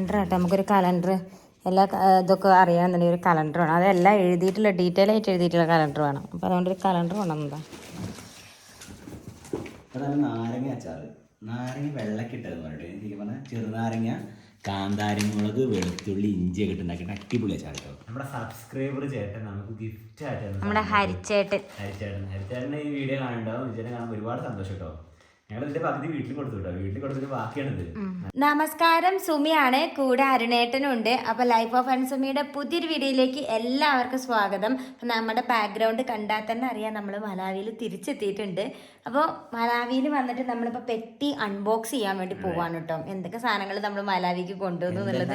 Calendar കേട്ടോ നമുക്കൊരു calendar എല്ലാ ഇതൊക്കെ അറിയാമെന്നുണ്ടെങ്കിൽ ഒരു കലണ്ടർ വേണം. അതെല്ലാം എഴുതിയിട്ടുള്ള ഡീറ്റെയിൽ ആയിട്ട് എഴുതിയിട്ടുള്ള കലണ്ടർ വേണം. അപ്പോൾ അതുകൊണ്ട് ഒരു കലണ്ടർ വേണമെന്നതാ എന്താ നാരങ്ങ അച്ചാറ്. നാരങ്ങ വെള്ളക്കിട്ടത് പറഞ്ഞിട്ട് ചെറുനാരങ്ങ കാന്താരിമുളക് വെളുത്തുള്ളി ഇഞ്ചിയൊക്കെ ഇട്ട് ഉണ്ടാക്കിയിട്ട് അടിപൊളി അച്ചാർ കേട്ടോ നമ്മുടെ സബ്സ്ക്രൈബർ ചേട്ടൻ നമുക്ക് ഗിഫ്റ്റ് ആയിട്ട് നമ്മുടെ ഹരിച്ചേട്ടൻ. ഹരിച്ചേട്ടൻ. ഹരിച്ചേട്ടൻ ഈ വീഡിയോ കാണുന്നുണ്ടാവും. വിജയനെ കാണാൻ ഒരുപാട് സന്തോഷം കേട്ടോ നമസ്കാരം സുമിയാണ്. കൂടെ അരുണേട്ടനുണ്ട്. അപ്പൊ ലൈഫ് ഓഫ് അൻസുമിയുടെ സുമിയുടെ പുതിയൊരു വീഡിയോയിലേക്ക് എല്ലാവർക്കും സ്വാഗതം. നമ്മുടെ ബാക്ക്ഗ്രൗണ്ട് കണ്ടാൽ തന്നെ അറിയാം നമ്മൾ മലാവിയിൽ തിരിച്ചെത്തിയിട്ടുണ്ട്. അപ്പോൾ മലാവിയിൽ വന്നിട്ട് നമ്മളിപ്പോൾ പെട്ടി അൺബോക്സ് ചെയ്യാൻ വേണ്ടി പോവാണ് കേട്ടോ. എന്തൊക്കെ സാധനങ്ങൾ നമ്മൾ മലാവിക്ക് കൊണ്ടുവന്നു എന്നുള്ളത്?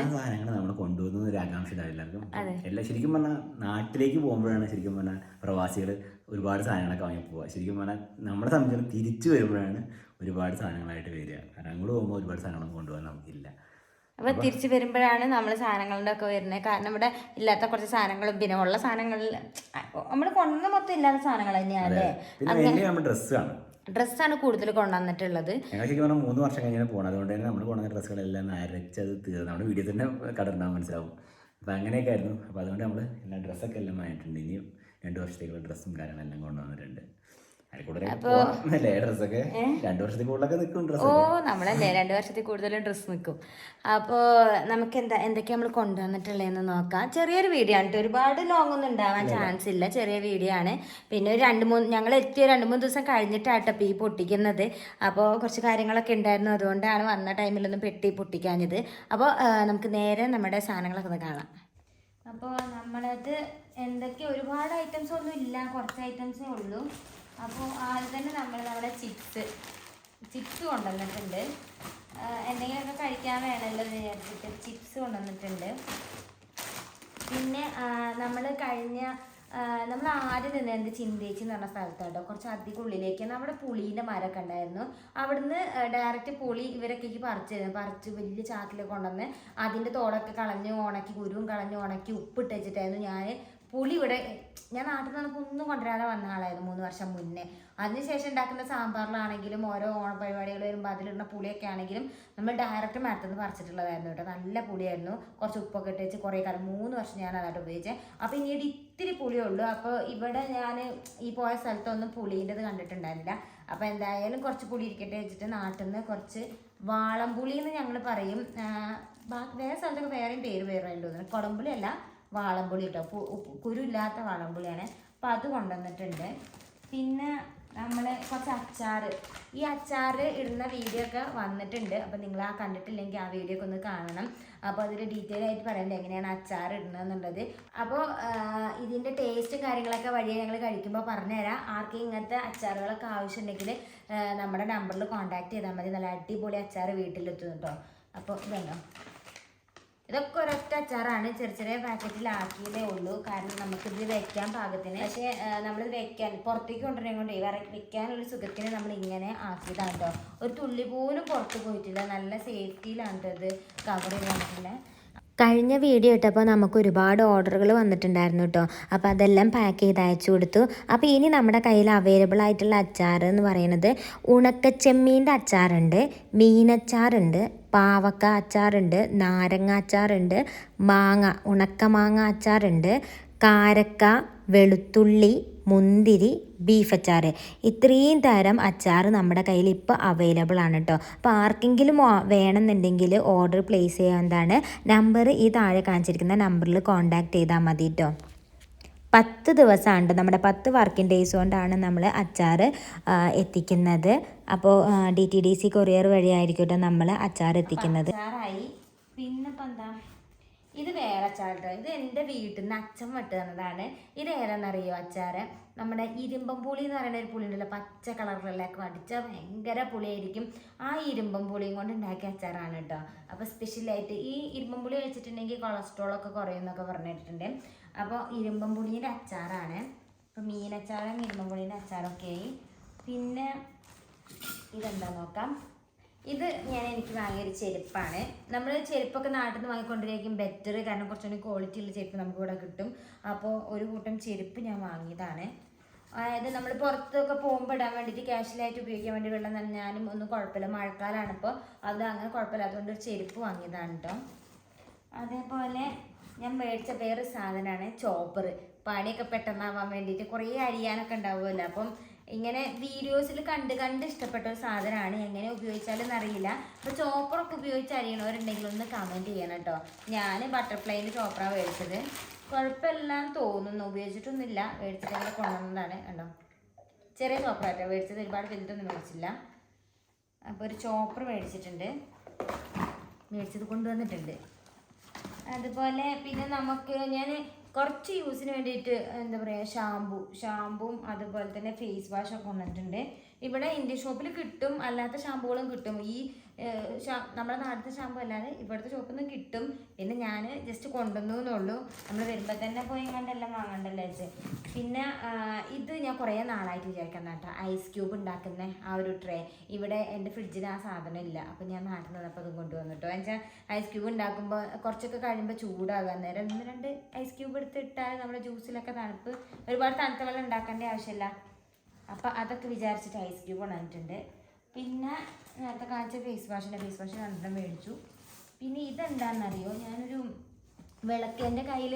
ശരിക്കും പറഞ്ഞാൽ നാട്ടിലേക്ക് പോകുമ്പോഴാണ് ശരിക്കും പറഞ്ഞാൽ പ്രവാസികൾ ഒരുപാട് സാധനങ്ങളൊക്കെ വാങ്ങി പോവുക ശരിക്കും പറഞ്ഞാൽ നമ്മുടെ സംബന്ധിച്ചിടത്തോളം തിരിച്ചു വരുമ്പോഴാണ് ഒരുപാട് സാധനങ്ങളായിട്ട് വരിക. കാരണം അങ്ങോട്ട് പോകുമ്പോൾ ഒരുപാട് സാധനങ്ങളൊന്നും കൊണ്ടുപോകാൻ നമുക്കില്ല. അപ്പോൾ തിരിച്ചു വരുമ്പോഴാണ് നമ്മൾ സാധനങ്ങളുടെ ഒക്കെ വരുന്നത്. കാരണം ഇവിടെ ഇല്ലാത്ത കുറച്ച് സാധനങ്ങളും പിന്നെ ഉള്ള സാധനങ്ങളിൽ നമ്മൾ കൊണ്ടുവന്ന മൊത്തം ഇല്ലാത്ത സാധനങ്ങൾ തന്നെയാണ് അല്ലേ? ഡ്രസ്സാണ് ഡ്രസ്സാണ് കൂടുതൽ കൊണ്ടുവന്നിട്ടുള്ളത്. ശരിക്കും മൂന്ന് വർഷം കഴിഞ്ഞാൽ പോകണം അതുകൊണ്ട് തന്നെ നമ്മൾ കൊണ്ടുവന്ന ഡ്രസ്സുകളെല്ലാം അരച്ചത് തീർന്നു. നമ്മുടെ വീഡിയോ തന്നെ കടന്നാൽ മനസ്സിലാവും. അപ്പോൾ അങ്ങനെയൊക്കെ ആയിരുന്നു. അപ്പോൾ അതുകൊണ്ട് നമ്മൾ എല്ലാ ഡ്രസ്സൊക്കെ എല്ലാം ആയിട്ടുണ്ട്. ഇനിയും രണ്ട് വർഷത്തേക്കുള്ള ഡ്രസ്സും കാര്യങ്ങളെല്ലാം കൊണ്ടുവന്നിട്ടുണ്ട്. ഓ നമ്മളല്ലേ? രണ്ടു വർഷത്തിൽ കൂടുതലും ഡ്രസ്സ് നിൽക്കും. അപ്പോൾ നമുക്ക് എന്താ എന്തൊക്കെയാ നമ്മൾ കൊണ്ടുവന്നിട്ടുള്ളതെന്ന് നോക്കാം. ചെറിയൊരു വീഡിയോ ആണ്. ഒരുപാട് ലോങ് ഒന്നും ഉണ്ടാവാൻ ചാൻസ് ഇല്ല. ചെറിയ വീഡിയോ ആണ്. പിന്നെ ഒരു രണ്ട് മൂന്ന് ഞങ്ങൾ എത്തിയ രണ്ട് മൂന്ന് ദിവസം കഴിഞ്ഞിട്ടാട്ടോ ഈ പൊട്ടിക്കുന്നത്. അപ്പോൾ കുറച്ച് കാര്യങ്ങളൊക്കെ ഉണ്ടായിരുന്നു. അതുകൊണ്ടാണ് വന്ന ടൈമിലൊന്നും പെട്ടി പൊട്ടിക്കാഞ്ഞത്. അപ്പോൾ നമുക്ക് നേരെ നമ്മുടെ സാധനങ്ങളൊക്കെ ഒന്ന് കാണാം. അപ്പോൾ നമ്മളത് എന്തൊക്കെ ഒരുപാട് ഐറ്റംസ് ഒന്നും ഇല്ല. കുറച്ച് ഐറ്റംസേ ഉള്ളൂ. അപ്പോൾ ആദ്യം തന്നെ നമ്മൾ നമ്മുടെ ചിപ്സ്. ചിപ്സ് കൊണ്ടുവന്നിട്ടുണ്ട്. എന്തെങ്കിലുമൊക്കെ കഴിക്കാൻ വേണമല്ലോ എന്ന് വിചാരിച്ചിട്ട് ചിപ്സ് കൊണ്ടുവന്നിട്ടുണ്ട്. പിന്നെ നമ്മൾ കഴിഞ്ഞ നമ്മൾ ആദ്യം നിന്ന് എന്റെ ചിന്തേച്ചി എന്ന് പറഞ്ഞ സ്ഥലത്താട്ടോ കുറച്ച് അധികം ഉള്ളിലേക്ക്. നമ്മുടെ പുളീന്റെ മരമൊക്കെ ഉണ്ടായിരുന്നു. അവിടുന്ന് ഡയറക്റ്റ് പുളി ഇവരൊക്കെ എനിക്ക് പറിച്ചിരുന്നു പറിച്ച് വലിയ ചാക്കിലൊക്കെ കൊണ്ടുവന്ന് അതിന്റെ തോടൊക്കെ കളഞ്ഞ് ഉണക്കി കുരുവും കളഞ്ഞ് ഉണക്കി ഉപ്പിട്ട് വെച്ചിട്ടായിരുന്നു ഞാൻ പുളി ഇവിടെ ഞാൻ നാട്ടിൽ നിന്ന് ഒന്നും കൊണ്ടുവരാതെ വന്ന ആളായിരുന്നു മൂന്ന് വർഷം മുന്നേ. അതിനുശേഷം ഉണ്ടാക്കുന്ന സാമ്പാറിലാണെങ്കിലും ഓരോ ഓണപരിപാടികൾ വരുമ്പോൾ അതിലിടുന്ന പുളിയൊക്കെ ആണെങ്കിലും നമ്മൾ ഡയറക്റ്റ് മരത്തിൽ നിന്ന് പറിച്ചിട്ടുള്ളതായിരുന്നു കേട്ടോ. നല്ല പുളിയായിരുന്നു. കുറച്ച് ഉപ്പൊക്കെ ഇട്ട് വെച്ച് കുറേ കാലം മൂന്ന് വർഷം ഞാൻ അതായിട്ട് ഉപയോഗിച്ചത് അപ്പോൾ പിന്നീട് ഇത്തിരി പുളിയുള്ളൂ അപ്പോൾ ഇവിടെ ഞാൻ ഈ പോയ സ്ഥലത്തൊന്നും പുളീന്റെത് കണ്ടിട്ടുണ്ടായിരുന്നില്ല. അപ്പോൾ എന്തായാലും കുറച്ച് പുളി ഇരിക്കട്ടെ വെച്ചിട്ട് നാട്ടിൽ നിന്ന് കുറച്ച് വാളംപുളി എന്ന് ഞങ്ങൾ പറയും. വേറെ സ്ഥലത്തൊക്കെ വേറെയും പേര് വേറെ തോന്നുന്നു കുടംപുളി അല്ല വാളംപുളി കേട്ടോ കുരുല്ലാത്ത വാളംപുളിയാണ്. അപ്പോൾ അത് കൊണ്ടുവന്നിട്ടുണ്ട്. പിന്നെ നമ്മൾ കുറച്ച് അച്ചാർ ഈ അച്ചാർ ഇടുന്ന വീഡിയോ ഒക്കെ വന്നിട്ടുണ്ട്. അപ്പോൾ നിങ്ങൾ ആ കണ്ടിട്ടില്ലെങ്കിൽ ആ വീഡിയോ ഒക്കെ ഒന്ന് കാണണം. അപ്പോൾ അതിൽ ഡീറ്റെയിൽ ആയിട്ട് പറയണ്ടേ എങ്ങനെയാണ് അച്ചാർ ഇടുന്നത് എന്നുള്ളത് അപ്പോൾ ഇതിന്റെ ടേസ്റ്റും കാര്യങ്ങളൊക്കെ വഴി ഞങ്ങൾ കഴിക്കുമ്പോൾ പറഞ്ഞുതരാം. ആർക്കും ഇങ്ങനത്തെ അച്ചാറുകളൊക്കെ ആവശ്യമുണ്ടെങ്കിൽ നമ്മുടെ നമ്പറിൽ കോൺടാക്ട് ചെയ്താൽ മതി. നല്ല അടിപൊളി അച്ചാർ വീട്ടിലെത്തും കേട്ടോ. അപ്പോൾ ഇതുണ്ടോ? ഇതൊക്കെ ഒരൊറ്റ അച്ചാറാണ്. ചെറിയ ചെറിയ പാക്കറ്റിലാക്കിയതേ ഉള്ളൂ. കാരണം നമുക്കിത് വെക്കാൻ പാകത്തിന്. പക്ഷേ നമ്മളിത് വെക്കാൻ പുറത്തേക്ക് കൊണ്ടുവരാൻ കൊണ്ട് വെക്കാനൊരു സുഖത്തിന് നമ്മൾ ഇങ്ങനെ ആക്കിയതാണ് കേട്ടോ ഒരു തുള്ളി പോലും പുറത്ത് പോയിട്ടില്ല. നല്ല സേഫ്റ്റിയിലാണ് ട്ടോ ഇത് കവർ ചെയ്യാനുള്ള കഴിഞ്ഞ വീഡിയോ ഇട്ടപ്പോൾ നമുക്ക് ഒരുപാട് ഓർഡറുകൾ വന്നിട്ടുണ്ടായിരുന്നു കേട്ടോ അപ്പോൾ അതെല്ലാം പാക്ക് ചെയ്ത് അയച്ചു കൊടുത്തു. അപ്പോൾ ഇനി നമ്മുടെ കയ്യിൽ അവൈലബിൾ ആയിട്ടുള്ള അച്ചാർ എന്ന് പറയുന്നത് ഉണക്കച്ചെമ്മീന്റെ അച്ചാറുണ്ട് മീനച്ചാറുണ്ട് പാവക്ക അച്ചാറുണ്ട് നാരങ്ങ അച്ചാറുണ്ട് മാങ്ങ ഉണക്ക മാങ്ങ അച്ചാറുണ്ട് കാരക്ക വെളുത്തുള്ളി മുന്തിരി ബീഫ് അച്ചാർ ഇത്രയും തരം അച്ചാർ നമ്മുടെ കയ്യിൽ ഇപ്പോൾ അവൈലബിൾ ആണ് കേട്ടോ അപ്പോൾ ആർക്കെങ്കിലും വേണമെന്നുണ്ടെങ്കിൽ ഓർഡർ പ്ലേസ് ചെയ്യാവുന്നതാണ്. നമ്പർ ഈ താഴെ കാണിച്ചിരിക്കുന്ന നമ്പറിൽ കോൺടാക്ട് ചെയ്താൽ മതി കേട്ടോ പത്ത് ദിവസമാണ്. നമ്മുടെ പത്ത് വർക്കിംഗ് ഡേയ്സ് കൊണ്ടാണ് നമ്മൾ അച്ചാർ എത്തിക്കുന്നത്. അപ്പോൾ D T D C courier വഴിയായിരിക്കും കേട്ടോ നമ്മൾ അച്ചാർ എത്തിക്കുന്നത്. അച്ചാറായി. പിന്നെ എന്താ? ഇത് വേറെ അച്ചാർ കേട്ടോ ഇത് എന്റെ വീട്ടിൽ നിന്ന് അച്ഛൻ വെട്ട് തന്നതാണ്. ഇത് ഏതാണെന്നറിയോ അച്ചാർ നമ്മുടെ ഇരുമ്പം പുളി എന്ന് പറയുന്ന ഒരു പുളി ഉണ്ടല്ലോ പച്ച കളറിലൊക്കെ അടിച്ചാൽ ഭയങ്കര പുളിയായിരിക്കും. ആ ഇരുമ്പം പുളിയും കൊണ്ട് ഉണ്ടാക്കിയ അച്ചാറാണ് കേട്ടോ അപ്പോൾ സ്പെഷ്യലായിട്ട് ഈ ഇരുമ്പം പുളി വെച്ചിട്ടുണ്ടെങ്കിൽ കൊളസ്ട്രോളൊക്കെ കുറയും എന്നൊക്കെ പറഞ്ഞിട്ടുണ്ട്. അപ്പോൾ ഇരുമ്പം പുളിയുടെ അച്ചാറാണ്. അപ്പോൾ മീനച്ചാറും ഇരുമ്പം പുളിയുടെ അച്ചാറൊക്കെ ആയി. പിന്നെ ഇതെന്താ നോക്കാം. ഇത് ഞാൻ എനിക്ക് വാങ്ങിയൊരു ചെരുപ്പാണ്. നമ്മൾ ചെരുപ്പൊക്കെ നാട്ടിൽ നിന്ന് വാങ്ങിക്കൊണ്ടിരിക്കും ബെറ്റർ കാരണം കുറച്ചുകൂടി ക്വാളിറ്റി ഉള്ള ചെരുപ്പ് നമുക്ക് ഇവിടെ കിട്ടും. അപ്പോൾ ഒരു കൂട്ടം ചെരുപ്പ് ഞാൻ വാങ്ങിയതാണ്. അതായത് നമ്മൾ പുറത്തൊക്കെ പോകുമ്പോൾ ഇടാൻ വേണ്ടിയിട്ട് ക്യാഷ്വലായിട്ട് ഉപയോഗിക്കാൻ വേണ്ടി വെള്ളം നനഞ്ഞാലും ഒന്നും കുഴപ്പമില്ല. മഴക്കാലമാണ് ഇപ്പോൾ അത് അങ്ങനെ കുഴപ്പമില്ല അതുകൊണ്ട് ഒരു ചെരുപ്പ് വാങ്ങിയതാണ് കേട്ടോ അതേപോലെ ഞാൻ മേടിച്ച വേറെ സാധനമാണ് ചോപ്പർ പണിയൊക്കെ പെട്ടെന്നാവാൻ വേണ്ടിയിട്ട് കുറേ അരിയാനൊക്കെ ഉണ്ടാവുമല്ലോ. അപ്പം ഇങ്ങനെ വീഡിയോസിൽ കണ്ട് കണ്ട് ഇഷ്ടപ്പെട്ട ഒരു സാധനമാണ്. എങ്ങനെ ഉപയോഗിച്ചാലും അറിയില്ല. അപ്പോൾ ചോപ്പറൊക്കെ ഉപയോഗിച്ച് അരിയണവരുണ്ടെങ്കിൽ ഒന്ന് കമന്റ് ചെയ്യണം കേട്ടോ. ഞാൻ ബട്ടർഫ്ലൈന്റെ ചോപ്പറാണ് മേടിച്ചത്. കുഴപ്പമില്ലാന്ന് തോന്നുന്നു. ഉപയോഗിച്ചിട്ടൊന്നുമില്ല. മേടിച്ചിട്ട് അങ്ങനെ കൊണ്ടുവന്നതാണ് കണ്ടോ ചെറിയ ചോപ്പറായിട്ടോ മേടിച്ചത് ഒരുപാട് വലുതൊന്നും മേടിച്ചില്ല. അപ്പോൾ ഒരു ചോപ്പർ മേടിച്ചിട്ടുണ്ട്. മേടിച്ചത് കൊണ്ടുവന്നിട്ടുണ്ട്. അതുപോലെ പിന്നെ നമുക്ക് ഞാൻ കുറച്ച് യൂസിന് വേണ്ടിയിട്ട് എന്താ പറയുക ഷാമ്പു ഷാമ്പും അതുപോലെ തന്നെ ഫേസ് വാഷൊക്കെ കൊണ്ടിട്ടുണ്ട് ഇവിടെ ഇന്ത്യൻ ഷോപ്പിൽ കിട്ടും അല്ലാത്ത ഷാംപൂകളും കിട്ടും. ഈ നമ്മുടെ നാടത്തെ ഷാമ്പു അല്ലാതെ ഇവിടുത്തെ ഷോപ്പിൽ നിന്ന് കിട്ടും. പിന്നെ ഞാൻ ജസ്റ്റ് കൊണ്ടുവന്നു എന്നുള്ളൂ. നമ്മൾ വരുമ്പോൾ തന്നെ പോയി കണ്ടെല്ലാം വാങ്ങണ്ടല്ലോ വെച്ച് പിന്നെ ഇത് ഞാൻ കുറേ നാളായിട്ട് വിചാരിക്കുന്ന കേട്ടോ. ഐസ് ക്യൂബ് ഉണ്ടാക്കുന്ന ആ ഒരു ട്രേ ഇവിടെ എന്റെ ഫ്രിഡ്ജിൽ ആ സാധനം ഇല്ല. അപ്പം ഞാൻ നാട്ടിൽ നിന്നപ്പോൾ അതും കൊണ്ടുവന്നിട്ടോ എന്നുവെച്ചാൽ ഐസ് ക്യൂബ് ഉണ്ടാക്കുമ്പോൾ കുറച്ചൊക്കെ കഴിയുമ്പോൾ ചൂടാകാൻ നേരം ഒന്ന് രണ്ട് ഐസ് ക്യൂബ് എടുത്ത് ഇട്ടാൽ നമ്മുടെ ജ്യൂസിലൊക്കെ തണുപ്പ്. ഒരുപാട് തണുത്ത വെള്ളം ഉണ്ടാക്കേണ്ട ആവശ്യമില്ല. അപ്പം അതൊക്കെ വിചാരിച്ചിട്ട് ഐസ് ക്യൂബ് കൊണ്ടുവന്നിട്ടുണ്ട്. പിന്നെ നേരത്തെ കാണിച്ച ഫേസ് വാഷിന്റെ ഫേസ് വാഷ് രണ്ടെണ്ണം മേടിച്ചു. പിന്നെ ഇതെന്താണെന്നറിയോ ഞാനൊരു വിളക്ക് എന്റെ കയ്യിൽ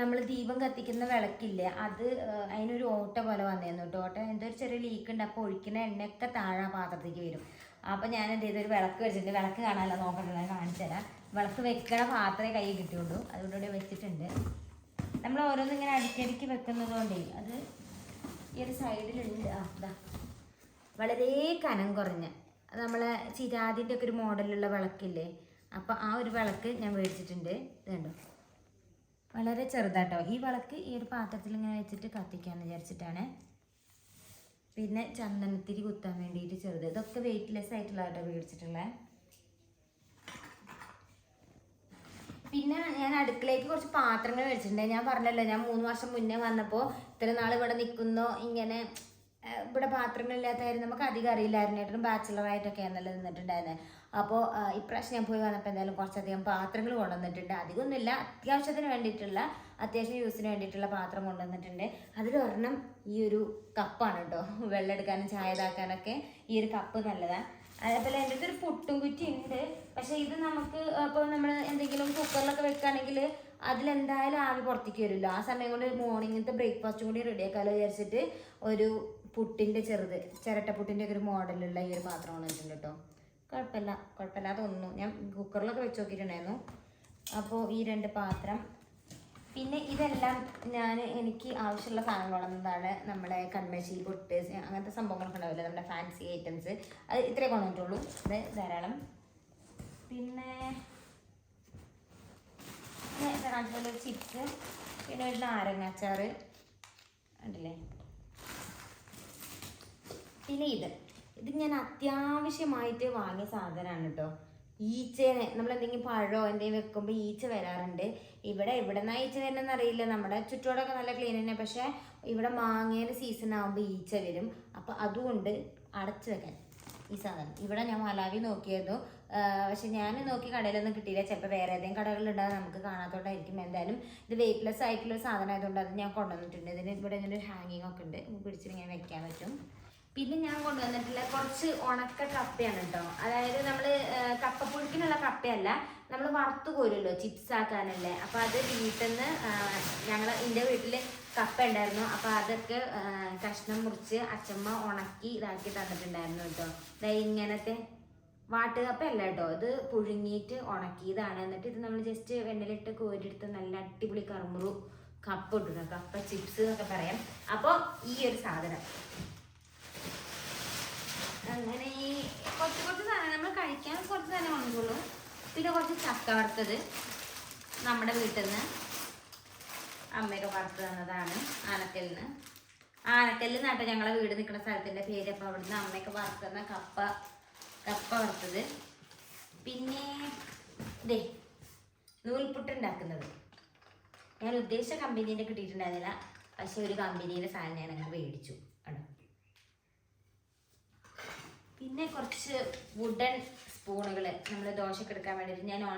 നമ്മൾ ദീപം കത്തിക്കുന്ന വിളക്കില്ലേ? അത് അതിനൊരു ഓട്ട പോലെ വന്നിരുന്നു കേട്ടോ ഓട്ട എന്തോ ഒരു ചെറിയ ലീക്ക് ഉണ്ട്. അപ്പോൾ ഒഴിക്കുന്ന എണ്ണയൊക്കെ താഴെ പാത്രത്തേക്ക് വരും. അപ്പോൾ ഞാൻ എന്ത് ചെയ്തു? ഒരു വിളക്ക് വെച്ചിട്ടുണ്ട്. വിളക്ക് കാണാനല്ല നോക്കണ്ട ഞാൻ കാണിച്ചു തരാം. വിളക്ക് വെക്കണ പാത്രമേ കയ്യിൽ കിട്ടിയുള്ളൂ. അതുകൊണ്ട് വെച്ചിട്ടുണ്ട്. നമ്മൾ ഓരോന്നും ഇങ്ങനെ അടിക്കടിക്ക് വെക്കുന്നത് കൊണ്ടേ അത് ഈ ഒരു സൈഡിലുണ്ട് ആ വളരെ കനം കുറഞ്ഞ. നമ്മളെ ചിരാതിന്റെ ഒക്കെ ഒരു മോഡലുള്ള വിളക്കില്ലേ? അപ്പോൾ ആ ഒരു വിളക്ക് ഞാൻ മേടിച്ചിട്ടുണ്ട്. വേണ്ടു വളരെ ചെറുതാട്ടോ. ഈ വിളക്ക് ഈ ഒരു പാത്രത്തിൽ ഇങ്ങനെ വെച്ചിട്ട് കത്തിക്കാമെന്ന് വിചാരിച്ചിട്ടാണ്. പിന്നെ ചന്ദനത്തിരി കുത്താൻ വേണ്ടിയിട്ട് ചെറുത്. ഇതൊക്കെ വെയിറ്റ്ലെസ് ആയിട്ടുള്ള കേട്ടോ മേടിച്ചിട്ടുള്ളത് പിന്നെ ഞാൻ അടുക്കളയ്ക്ക് കുറച്ച് പാത്രങ്ങൾ മേടിച്ചിട്ടുണ്ട്. ഞാൻ പറഞ്ഞല്ലോ ഞാൻ മൂന്ന് വർഷം മുന്നേ വന്നപ്പോൾ ഇത്ര നാൾ ഇവിടെ നിൽക്കുന്നോ ഇങ്ങനെ ഇവിടെ കാര്യം നമുക്ക് അധികം അറിയില്ലായിരുന്നു. ഏട്ടനും ബാച്ചിലറായിട്ടൊക്കെ ആണല്ലോ നിന്നിട്ടുണ്ടായിരുന്നത് അപ്പോൾ ഇപ്രാവശ്യം ഞാൻ പോയി വന്നപ്പോൾ എന്തായാലും കുറച്ചധികം പാത്രങ്ങൾ കൊണ്ടുവന്നിട്ടുണ്ട്. അധികമൊന്നുമില്ല. അത്യാവശ്യത്തിന് വേണ്ടിയിട്ടുള്ള അത്യാവശ്യം യൂസിന് വേണ്ടിയിട്ടുള്ള പാത്രം കൊണ്ടുവന്നിട്ടുണ്ട്. അതിലൊരെണ്ണം ഈ ഒരു കപ്പാണ് കേട്ടോ. വെള്ളം എടുക്കാനും ചായ ഇതാക്കാനൊക്കെ ഈ ഒരു കപ്പ് നല്ലതാണ് അതേപോലെ എന്റെ അടുത്തൊരു പുട്ടും കുറ്റി ഉണ്ട്. പക്ഷേ ഇത് നമുക്ക് ഇപ്പോൾ നമ്മൾ എന്തെങ്കിലും കുക്കറിലൊക്കെ വെക്കുകയാണെങ്കിൽ അതിലെന്തായാലും ആവി പുറത്തേക്ക് വരുമല്ലോ ആ സമയം കൊണ്ട് മോർണിംഗത്തെ ബ്രേക്ക്ഫാസ്റ്റും കൂടി റെഡിയാക്കാമല്ലോ വിചാരിച്ചിട്ട് ഒരു പുട്ടിന്റെ ചെറുത് ചിരട്ടപ്പുട്ടിന്റെ ഒക്കെ ഒരു മോഡലുള്ള ഈ ഒരു പാത്രം വന്നിട്ടുണ്ട് കേട്ടോ കുഴപ്പമില്ല കുഴപ്പമില്ലാതെ ഒന്നും ഞാൻ കുക്കറിലൊക്കെ വെച്ച് നോക്കിയിട്ടുണ്ടായിരുന്നു. അപ്പോൾ ഈ രണ്ട് പാത്രം. പിന്നെ ഇതെല്ലാം ഞാൻ എനിക്ക് ആവശ്യമുള്ള സാധനങ്ങളാണ് നമ്മുടെ കൺമശി പൊട്ട് അങ്ങനത്തെ സംഭവങ്ങളൊക്കെ ഉണ്ടാവില്ല? നമ്മുടെ ഫാൻസി ഐറ്റംസ് അത് ഇത്രയേ കൊണ്ടുവന്നിട്ടുള്ളൂ. ഇത് ധാരാളം. പിന്നെ ചിപ്സ് പിന്നെ ഒരു നാരങ്ങാച്ചാറ് ഉണ്ടല്ലേ പിന്നെ ഇത്. ഇത് ഞാൻ അത്യാവശ്യമായിട്ട് വാങ്ങിയ സാധനമാണ് കേട്ടോ ഈച്ചേനെ നമ്മൾ എന്തെങ്കിലും പഴമോ എന്തെങ്കിലും വെക്കുമ്പോൾ ഈച്ച വരാറുണ്ട്. ഇവിടെ ഇവിടെ നിന്നാ ഈച്ച വരുന്നതെന്ന് അറിയില്ല. നമ്മുടെ ചുറ്റോടൊക്കെ നല്ല ക്ലീൻ തന്നെ. പക്ഷേ ഇവിടെ മാങ്ങയുടെ സീസൺ ആകുമ്പോൾ ഈച്ച വരും. അപ്പോൾ അതുകൊണ്ട് അടച്ചു വെക്കാൻ ഈ സാധനം. ഇവിടെ ഞാൻ മലാവി നോക്കിയായിരുന്നു. പക്ഷെ ഞാൻ നോക്കി കടയിലൊന്നും കിട്ടിയില്ല. ചിലപ്പോൾ വേറെ ഏതെങ്കിലും കടകളിലുണ്ടാകും നമുക്ക് കാണാത്തോണ്ടായിരിക്കും. എന്തായാലും ഇത് വെയിറ്റ്ലെസ് ആയിട്ടുള്ള സാധനം ആയതുകൊണ്ട് അത് ഞാൻ കൊണ്ടുവന്നിട്ടുണ്ട്. ഇതിന് ഇവിടെ ഇങ്ങനെ ഒരു ഹാങ്ങിങ് ഒക്കെ ഉണ്ട്. പിടിച്ചിട്ട് ഇങ്ങനെ വെക്കാൻ പറ്റും. പിന്നെ ഞാൻ കൊണ്ടുവന്നിട്ടുള്ള കുറച്ച് ഉണക്ക കപ്പയാണ് കേട്ടോ അതായത് നമ്മൾ കപ്പപ്പുഴുക്കിനുള്ള കപ്പയല്ല. നമ്മൾ വറുത്ത് കോരുമല്ലോ ചിപ്സ് ആക്കാനല്ലേ. അപ്പോൾ അത് വീട്ടിൽ നിന്ന് ഞങ്ങൾ എന്റെ വീട്ടിൽ കപ്പ ഉണ്ടായിരുന്നു അപ്പോൾ അതൊക്കെ കഷ്ണം മുറിച്ച് അച്ചമ്മ ഉണക്കി ഇതാക്കി തന്നിട്ടുണ്ടായിരുന്നു കേട്ടോ. ദൈ ഇങ്ങനത്തെ വാട്ടുകപ്പല്ല കേട്ടോ. ഇത് പുഴുങ്ങിയിട്ട് ഉണക്കിയതാണ്. എന്നിട്ട് ഇത് നമ്മൾ ജസ്റ്റ് വെണ്ണിലിട്ട് കോരിയെടുത്ത് നല്ല അടിപൊളി കറുമുറു കപ്പ ഇട്ടിട്ടുണ്ട് കപ്പ ചിപ്സ് എന്നൊക്കെ പറയാം. അപ്പോൾ ഈ ഒരു സാധനം. അങ്ങനെ ഈ കുറച്ച് കുറച്ച് സാധനം നമ്മൾ കഴിക്കാൻ കുറച്ച് സാധനം കൊണ്ടുള്ളൂ പിന്നെ കുറച്ച് ചക്ക വറുത്തത് നമ്മുടെ വീട്ടിൽ നിന്ന് അമ്മയൊക്കെ വറുത്ത് തന്നതാണ് ആനക്കല്ലിന്. നിന്ന് ആനക്കല്ലിൽ നിന്നാട്ടോ ഞങ്ങളെ വീട് നിൽക്കുന്ന സ്ഥലത്തിന്റെ പേര് അപ്പോൾ അവിടുന്ന് അമ്മയൊക്കെ വറുത്ത് തന്ന കപ്പ കപ്പ വറുത്തത്. പിന്നെ ഇതേ നൂൽപുട്ട് ഉണ്ടാക്കുന്നത്. ഞാൻ ഉദ്ദേശിച്ച കമ്പനീന്റെ കിട്ടിയിട്ടുണ്ടായിരുന്നില്ല. പക്ഷെ ഒരു കമ്പനീന്റെ സാധനം ഞാൻ അങ്ങനെ മേടിച്ചു. ആണ് പിന്നെ കുറച്ച് വുഡൻ സ്പൂണുകൾ നമ്മൾ ദോശയ്ക്ക് എടുക്കാൻ വേണ്ടിയിട്ട് ഞാൻ നോൺ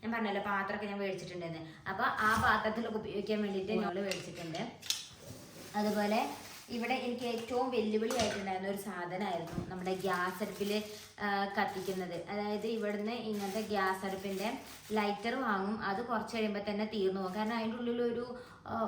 ഞാൻ പറഞ്ഞല്ലോ പാത്രമൊക്കെ ഞാൻ മേടിച്ചിട്ടുണ്ടെന്ന് അപ്പോൾ ആ പാത്രത്തിലൊക്കെ ഉപയോഗിക്കാൻ വേണ്ടിയിട്ട് ഞങ്ങൾ മേടിച്ചിട്ടുണ്ട് അതുപോലെ ഇവിടെ എനിക്ക് ഏറ്റവും വെല്ലുവിളി ആയിട്ടുണ്ടായിരുന്ന ഒരു സാധനമായിരുന്നു നമ്മുടെ ഗ്യാസ് അടുപ്പിൽ കത്തിക്കുന്നത്. അതായത് ഇവിടുന്ന് ഇങ്ങനത്തെ ഗ്യാസ് അടുപ്പിന്റെ ലൈറ്റർ വാങ്ങും. അത് കുറച്ച് കഴിയുമ്പോൾ തന്നെ തീർന്നു പോകും. കാരണം അതിന്റെ ഉള്ളിൽ ഒരു